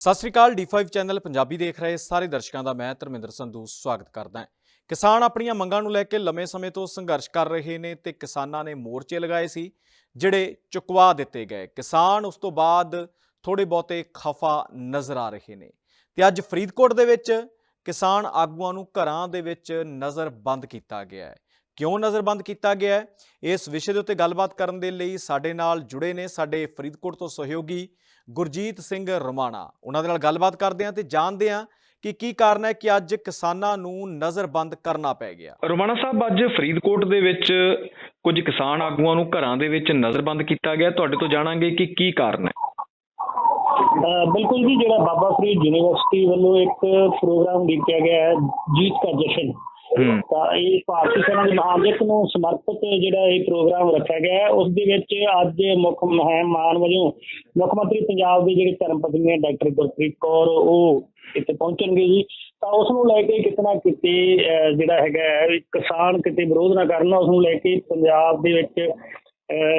ਸਤਿ ਸ੍ਰੀ ਅਕਾਲ D5 channel Punjabi ਦੇਖ ਰਹੇ ਸਾਰੇ ਦਰਸ਼ਕਾਂ ਦਾ ਮੈਂ ਧਰਮਿੰਦਰ ਸੰਧੂ ਸਵਾਗਤ ਕਰਦਾ ਹਾਂ। ਕਿਸਾਨ ਆਪਣੀਆਂ ਮੰਗਾਂ ਨੂੰ ਲੈ ਕੇ ਲੰਮੇ ਸਮੇਂ ਤੋਂ ਸੰਘਰਸ਼ ਕਰ ਰਹੇ ਨੇ ਤੇ ਕਿਸਾਨਾਂ ਨੇ ਮੋਰਚੇ ਲਗਾਏ ਸੀ, ਜਿਹੜੇ ਚੁਕਵਾ ਦਿੱਤੇ ਗਏ। ਕਿਸਾਨ ਉਸ ਤੋਂ ਬਾਅਦ ਥੋੜੇ ਬਹੁਤੇ ਖਫਾ ਨਜ਼ਰ ਆ ਰਹੇ ਨੇ। ਤੇ ਅੱਜ ਫਰੀਦਕੋਟ ਦੇ ਵਿੱਚ ਕਿਸਾਨ ਆਗੂਆਂ ਨੂੰ ਘਰਾਂ ਦੇ ਵਿੱਚ ਨਜ਼ਰ ਬੰਦ ਕੀਤਾ ਗਿਆ ਹੈ। ਕਿਉਂ ਨਜ਼ਰਬੰਦ ਕੀਤਾ ਗਿਆ ਹੈ? ਇਸ ਵਿਸ਼ੇ ਦੇ ਉੱਤੇ ਗੱਲਬਾਤ ਕਰਨ ਦੇ ਲਈ ਸਾਡੇ ਨਾਲ ਜੁੜੇ ਨੇ ਸਾਡੇ ਫਰੀਦਕੋਟ ਤੋਂ ਸਹਿਯੋਗੀ ਗੁਰਜੀਤ ਸਿੰਘ ਰਮਾਣਾ। ਉਹਨਾਂ ਦੇ ਨਾਲ ਗੱਲਬਾਤ ਕਰਦੇ ਹਾਂ ਤੇ ਜਾਣਦੇ ਹਾਂ ਕਿ ਕੀ ਕਾਰਨ ਹੈ ਕਿ ਅੱਜ ਕਿਸਾਨਾਂ ਨੂੰ ਨਜ਼ਰਬੰਦ ਕਰਨਾ ਪੈ ਗਿਆ। ਰੋਮਾਣਾ ਸਾਹਿਬ ਅੱਜ ਫਰੀਦਕੋਟ ਦੇ ਵਿੱਚ ਕੁਝ ਕਿਸਾਨ ਆਗੂਆਂ ਨੂੰ ਘਰਾਂ ਦੇ ਵਿੱਚ ਨਜ਼ਰਬੰਦ ਕੀਤਾ ਗਿਆ। ਤੁਹਾਡੇ ਤੋਂ ਜਾਣਾਂਗੇ ਕਿ ਕੀ ਕਾਰਨ ਹੈ। ਬਿਲਕੁਲ ਜੀ ਜਿਹੜਾ ਬਾਬਾ ਫਰੀਦ ਯੂਨੀਵਰਸਿਟੀ ਵੱਲੋਂ ਇੱਕ ਪ੍ਰੋਗਰਾਮ ਲਿਖਿਆ ਗਿਆ ਹੈ ਜੀਤ ਦਾ ਜਸ਼ਨ। ਤਾਂ ਇਹ ਭਾਰਤੀ ਸੈਨਾ ਦੇ ਮਹਾਨਜਕ ਨੂੰ ਸਮਰਪਿਤ ਜਿਹੜਾ ਇਹ ਪ੍ਰੋਗਰਾਮ ਰੱਖਿਆ ਗਿਆ ਉਸ ਦੇ ਵਿੱਚ ਅੱਜ ਮੁੱਖ ਮਹਿਮਾਨ ਵਜੋਂ ਮੁੱਖ ਮੰਤਰੀ ਪੰਜਾਬ ਦੇ ਜਿਹੜੇ ਧਰਮ ਪਤਨੀ ਡਾਕਟਰ ਗੁਰਪ੍ਰੀਤ ਕੌਰ, ਉਹ ਇੱਥੇ ਪਹੁੰਚਣਗੇ ਜੀ। ਤਾਂ ਉਸ ਨੂੰ ਲੈ ਕੇ ਕਿਤੇ ਕਿਤੇ ਜਿਹੜਾ ਹੈਗਾ ਕਿਸਾਨ ਕਿਤੇ ਵਿਰੋਧ ਨਾ ਕਰਨ, ਉਸ ਨੂੰ ਲੈ ਕੇ ਪੰਜਾਬ ਦੇ ਵਿੱਚ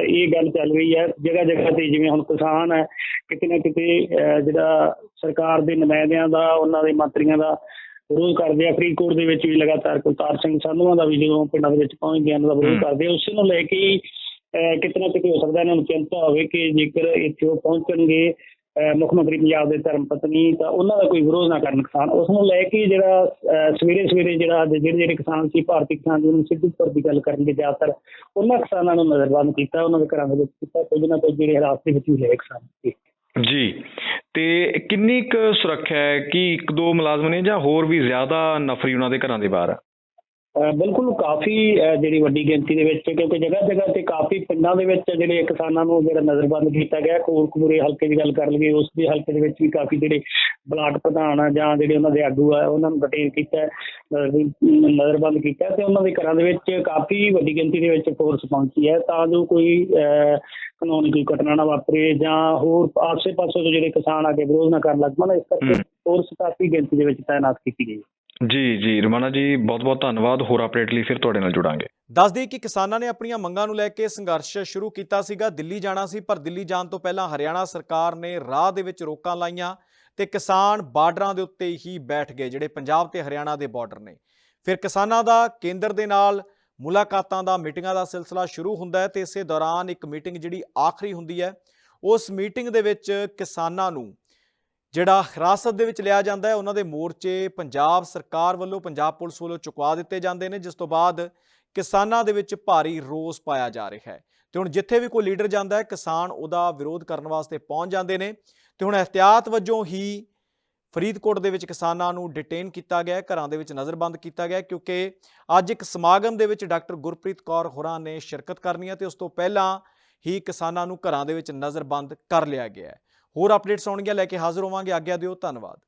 ਇਹ ਗੱਲ ਚੱਲ ਰਹੀ ਹੈ ਜਗ੍ਹਾ ਜਗ੍ਹਾ ਤੇ ਜਿਵੇਂ ਹੁਣ ਕਿਸਾਨ ਹੈ, ਕਿਤੇ ਨਾ ਕਿਤੇ, ਅਹ, ਜਿਹੜਾ ਸਰਕਾਰ ਦੇ ਨੁਮਾਇੰਦਿਆਂ ਦਾ, ਉਹਨਾਂ ਦੇ ਮੰਤਰੀਆਂ ਦਾ ਵਿਰੋਧ ਕਰਦੇ ਆ ਫਰੀਦਕੋਟ ਦੇ ਵਿੱਚ ਵੀ ਲਗਾਤਾਰ ਕੁਲਤਾਰ ਸਿੰਘ ਸੰਧੂਆਂ ਦਾ ਵੀ ਜਦੋਂ ਪਿੰਡਾਂ ਦੇ ਵਿੱਚ ਪਹੁੰਚ ਗਿਆ ਉਹਨਾਂ ਦਾ ਵਿਰੋਧ। ਕਰਦੇ। ਉਸੇ ਨੂੰ ਲੈ ਕੇ ਅਹ ਕਿਤੇ ਹੋ ਸਕਦਾ ਇਹਨਾਂ ਨੂੰ ਚਿੰਤਾ ਹੋਵੇ ਕਿ ਜੇਕਰ ਇੱਥੇ ਉਹ ਪਹੁੰਚਣਗੇ ਮੁੱਖ ਮੰਤਰੀ ਪੰਜਾਬ ਦੇ ਧਰਮ ਪਤਨੀ ਤਾਂ ਉਹਨਾਂ ਦਾ ਕੋਈ ਵਿਰੋਧ ਨਾ ਕਰਨ ਕਿਸਾਨ ਉਸ ਨੂੰ ਲੈ ਕੇ ਜਿਹੜਾ ਸਵੇਰੇ ਸਵੇਰੇ ਜਿਹੜਾ ਜਿਹੜੇ ਜਿਹੜੇ ਕਿਸਾਨ ਸੀ ਭਾਰਤੀ ਕਿਸਾਨ ਯੂਨੀਅਨ ਸਿੱਧੂਪੁਰ ਦੀ ਗੱਲ ਕਰਨਗੇ ਜ਼ਿਆਦਾਤਰ ਉਹਨਾਂ ਕਿਸਾਨਾਂ ਨੂੰ ਨਜ਼ਰਬੰਦ ਕੀਤਾ ਉਹਨਾਂ ਦੇ ਘਰਾਂ ਦੇ ਵਿੱਚ ਕੀਤਾ ਕੁਝ ਨਾ ਕੁਝ ਜਿਹੜੇ ਹਾਲਾਤ ਦੇ ਵਿੱਚ ਵੀ ਹੈ ਕਿਸਾਨ ਜੀ ਤੇ ਕਿੰਨੀ ਕੁ ਸੁਰੱਖਿਆ ਹੈ? ਕਿ ਇੱਕ ਦੋ ਮੁਲਾਜ਼ਮ ਨੇ ਜਾਂ ਹੋਰ ਵੀ ਜ਼ਿਆਦਾ ਨਫਰੀ ਉਹਨਾਂ ਦੇ ਘਰਾਂ ਦੇ ਬਾਹਰ ਆ? ਬਿਲਕੁਲ ਕਾਫੀ ਜਿਹੜੀ ਵੱਡੀ ਗਿਣਤੀ ਦੇ ਵਿੱਚ ਕਿਉਂਕਿ ਜਗ੍ਹਾ ਜਗ੍ਹਾ ਤੇ ਕਾਫੀ ਪਿੰਡਾਂ ਦੇ ਵਿੱਚ ਜਿਹੜੇ ਕਿਸਾਨਾਂ ਨੂੰ ਜਿਹੜਾ ਨਜ਼ਰਬੰਦ ਕੀਤਾ ਗਿਆ ਕੋਟਕਪੂਰੇ ਹਲਕੇ ਦੀ ਗੱਲ ਕਰ ਲਈਏ ਉਸ ਦੇ ਹਲਕੇ ਦੇ ਵਿੱਚ ਵੀ ਕਾਫੀ ਜਿਹੜੇ ਬਲਾਕ ਪ੍ਰਧਾਨ ਆ ਜਾਂ ਜਿਹੜੇ ਉਹਨਾਂ ਦੇ ਆਗੂ ਆ ਉਹਨਾਂ ਨੂੰ ਡਿਟੇਨ ਕੀਤਾ ਨਜ਼ਰਬੰਦ ਕੀਤਾ ਤੇ ਉਹਨਾਂ ਦੇ ਘਰਾਂ ਦੇ ਵਿੱਚ ਕਾਫੀ ਵੱਡੀ ਗਿਣਤੀ ਦੇ ਵਿੱਚ ਫੋਰਸ ਪਹੁੰਚੀ ਹੈ ਤਾਂ ਜੋ ਕੋਈ ਅਹ, ਕਾਨੂੰਨੀ ਕੋਈ ਘਟਨਾ ਨਾ ਵਾਪਰੇ ਜਾਂ ਹੋਰ ਆਸੇ-ਪਾਸੇ ਤੋਂ ਜਿਹੜੇ ਕਿਸਾਨ ਆ ਕੇ ਵਿਰੋਧ ਨਾ ਕਰਨ ਲੱਗ ਪਣ ਇਸ ਕਰਕੇ। ਫੋਰਸ ਕਾਫੀ ਗਿਣਤੀ ਦੇ ਵਿੱਚ ਤਾਇਨਾਤ ਕੀਤੀ ਗਈ ਜੀ ਜੀ ਰਮਾਣਾ ਜੀ ਬਹੁਤ ਬਹੁਤ ਧੰਨਵਾਦ। ਹੋਰ ਅਪਡੇਟ ਲਈ ਫਿਰ ਤੁਹਾਡੇ ਨਾਲ ਜੁੜਾਂਗੇ। ਦੱਸ ਦਈਏ ਕਿ ਕਿਸਾਨਾਂ ਨੇ ਆਪਣੀਆਂ ਮੰਗਾਂ ਨੂੰ ਲੈ ਕੇ ਸੰਘਰਸ਼ ਸ਼ੁਰੂ ਕੀਤਾ ਸੀਗਾ। ਦਿੱਲੀ ਜਾਣਾ ਸੀ ਪਰ ਦਿੱਲੀ ਜਾਣ ਤੋਂ ਪਹਿਲਾਂ ਹਰਿਆਣਾ ਸਰਕਾਰ ਨੇ ਰਾਹ ਦੇ ਵਿੱਚ ਰੋਕਾਂ ਲਾਈਆਂ ਤੇ ਕਿਸਾਨ ਬਾਰਡਰਾਂ ਦੇ ਉੱਤੇ ਹੀ ਬੈਠ ਗਏ ਜਿਹੜੇ ਪੰਜਾਬ ਤੇ ਹਰਿਆਣਾ ਦੇ ਬਾਰਡਰ ਨੇ। ਫਿਰ ਕਿਸਾਨਾਂ ਦਾ ਕੇਂਦਰ ਦੇ ਨਾਲ ਮੁਲਾਕਾਤਾਂ ਦਾ, ਮੀਟਿੰਗਾਂ ਦਾ ਸਿਲਸਿਲਾ ਸ਼ੁਰੂ ਹੁੰਦਾ ਹੈ ਤੇ ਇਸੇ ਦੌਰਾਨ ਇੱਕ ਮੀਟਿੰਗ ਜਿਹੜੀ ਆਖਰੀ ਹੁੰਦੀ ਹੈ, ਉਸ ਮੀਟਿੰਗ ਦੇ ਵਿੱਚ ਕਿਸਾਨਾਂ ਨੂੰ ਜਿਹੜਾ ਹਿਰਾਸਤ ਦੇ ਵਿੱਚ ਲਿਆ ਜਾਂਦਾ ਹੈ, ਉਹਨਾਂ ਦੇ ਮੋਰਚੇ ਪੰਜਾਬ ਸਰਕਾਰ ਵੱਲੋਂ, ਪੰਜਾਬ ਪੁਲਿਸ ਵੱਲੋਂ ਚੁਕਵਾ ਦਿੱਤੇ ਜਾਂਦੇ ਨੇ, ਜਿਸ ਤੋਂ ਬਾਅਦ ਕਿਸਾਨਾਂ ਦੇ ਵਿੱਚ ਭਾਰੀ ਰੋਸ ਪਾਇਆ ਜਾ ਰਿਹਾ ਹੈ। ਤੇ ਹੁਣ ਜਿੱਥੇ ਵੀ ਕੋਈ ਲੀਡਰ ਜਾਂਦਾ ਹੈ, ਕਿਸਾਨ ਉਹਦਾ ਵਿਰੋਧ ਕਰਨ ਵਾਸਤੇ ਪਹੁੰਚ ਜਾਂਦੇ ਨੇ। ਤੇ ਹੁਣ ਇhtiyਾਤ ਵਜੋਂ ਹੀ ਫਰੀਦਕੋਟ ਦੇ ਵਿੱਚ ਕਿਸਾਨਾਂ ਨੂੰ ਡਿਟੇਨ ਕੀਤਾ ਗਿਆ ਘਰਾਂ ਦੇ ਵਿੱਚ ਨਜ਼ਰਬੰਦ ਕੀਤਾ ਗਿਆ ਕਿਉਂਕਿ ਅੱਜ ਇੱਕ ਸਮਾਗਮ ਦੇ ਵਿੱਚ ਡਾਕਟਰ ਗੁਰਪ੍ਰੀਤ ਕੌਰ ਹੋਰਾਂ ਨੇ ਸ਼ਿਰਕਤ ਕਰਨੀ ਹੈ ਤੇ ਉਸ ਤੋਂ ਪਹਿਲਾਂ ਹੀ ਕਿਸਾਨਾਂ ਨੂੰ ਘਰਾਂ ਦੇ ਵਿੱਚ ਨਜ਼ਰਬੰਦ ਕਰ ਲਿਆ ਗਿਆ ਹੈ। ਹੋਰ ਅਪਡੇਟਸ ਆਉਣਗੀਆਂ, ਲੈ ਕੇ ਹਾਜ਼ਰ ਹੋਵਾਂਗੇ। ਆਗਿਆ ਦਿਓ, ਧੰਨਵਾਦ।